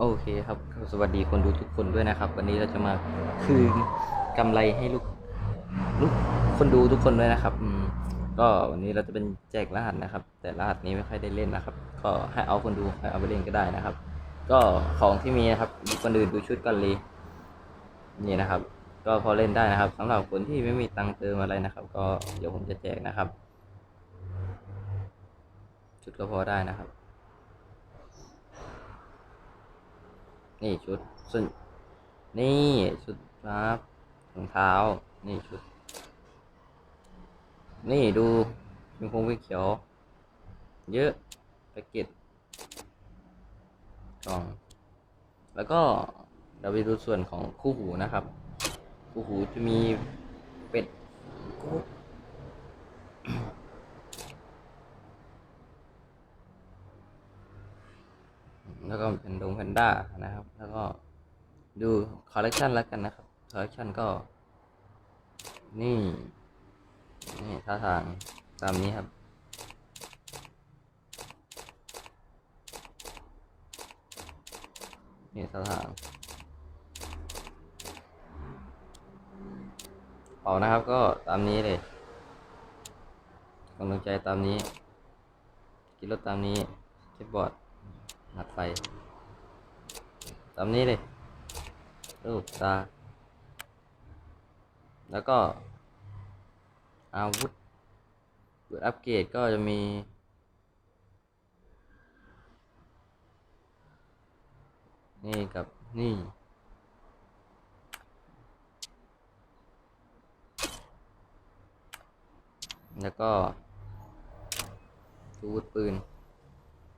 โอเคครับสวัสดีคนดูทุกคนด้วยนะครับ วันนี้เราจะมาคืนกำไรให้ลูกลูกคนดูทุกคนด้วยนะครับอืมก็วันนี้เราจะเป็นแจกรหัสนะครับ แต่รหัสนี้ไม่ค่อยได้เล่นนะครับ ก็ให้เอาคนดูให้เอาไปเล่นก็ได้นะครับ ก็ของที่มีนะครับคนอื่นดูชุดก่อนเลยนี่นะครับ ก็พอเล่นได้นะครับสำหรับคนที่ไม่มีตังค์เติมอะไรนะครับ ก็เดี๋ยวผมจะแจกนะครับชุดก็พอได้นะครับ นี่ชุดส่วนนี่ชุดครับรองเท้า นี่ชุด นี่ดูมีคงมีเขียว เยอะแพ็กเกจกล่อง แล้วก็เราไปดูส่วนของคู่หูนะครับ คู่หูจะมีเป็ดกุ๊ก แล้วก็เป็นดงแพนด้านะครับ แล้วก็ดูคอลเลกชันแล้วกันนะครับคอลเลกชันก็ นี่ นี่ท่าทางตามนี้ครับ นี่ท่าทางออกนะครับก็ตามนี้เลยกำลังใจตามนี้ กินรถตามนี้เก็บบอร์ด หัดไฟตามนี้เลยรูปตา แล้วก็ อาวุธเปิดอัปเกรดก็จะมี นี่กับนี่แล้วก็อาวุธปืน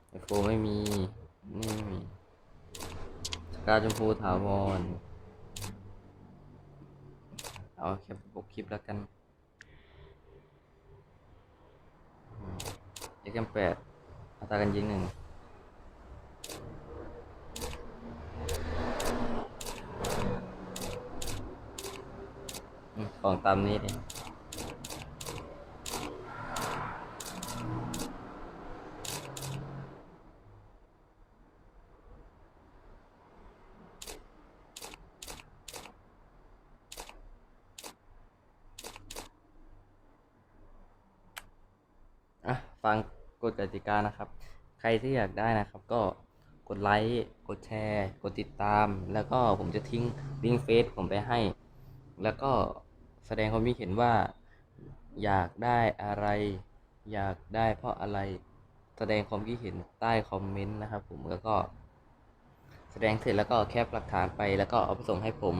ไอโฟไม่มี นี่สกาชมพูถาวร เอาแค่ปกคลิปแล้วกันเอ็กแปดอัตราการยิงหนึ่งของตามนี้เลย อะ ฟังกฎกติกานะครับ ใครที่อยากได้นะครับก็กดไลค์กดแชร์ กดติดตาม แล้วก็ผมจะทิ้งลิงก์เฟซผมไปให้ แล้วก็แสดงความคิดเห็นว่า อยากได้อะไร อยากได้เพราะอะไรแสดงความคิดเห็นใต้คอมเมนต์นะครับ ผมแล้วก็แสดงเสร็จแล้วก็แคปหลักฐานไปแล้วก็เอาไปส่งให้ผม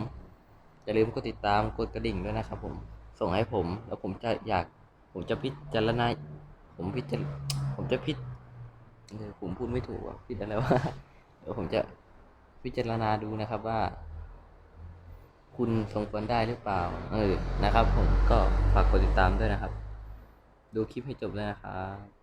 อย่าลืมกดติดตามกดกระดิ่งด้วยนะครับผมส่งให้ผมแล้วผมจะอยากผมจะพิจารณา ผมพิจารผมจะพิจเออผมพูดไม่ถูกอะพิจารณาว่าเดี๋ยวผมจะพิจารณาดูนะครับว่า คุณสมควรได้หรือเปล่า เออนะครับ ผมก็ฝากกดติดตามด้วยนะครับ ดูคลิปให้จบเลยนะครับ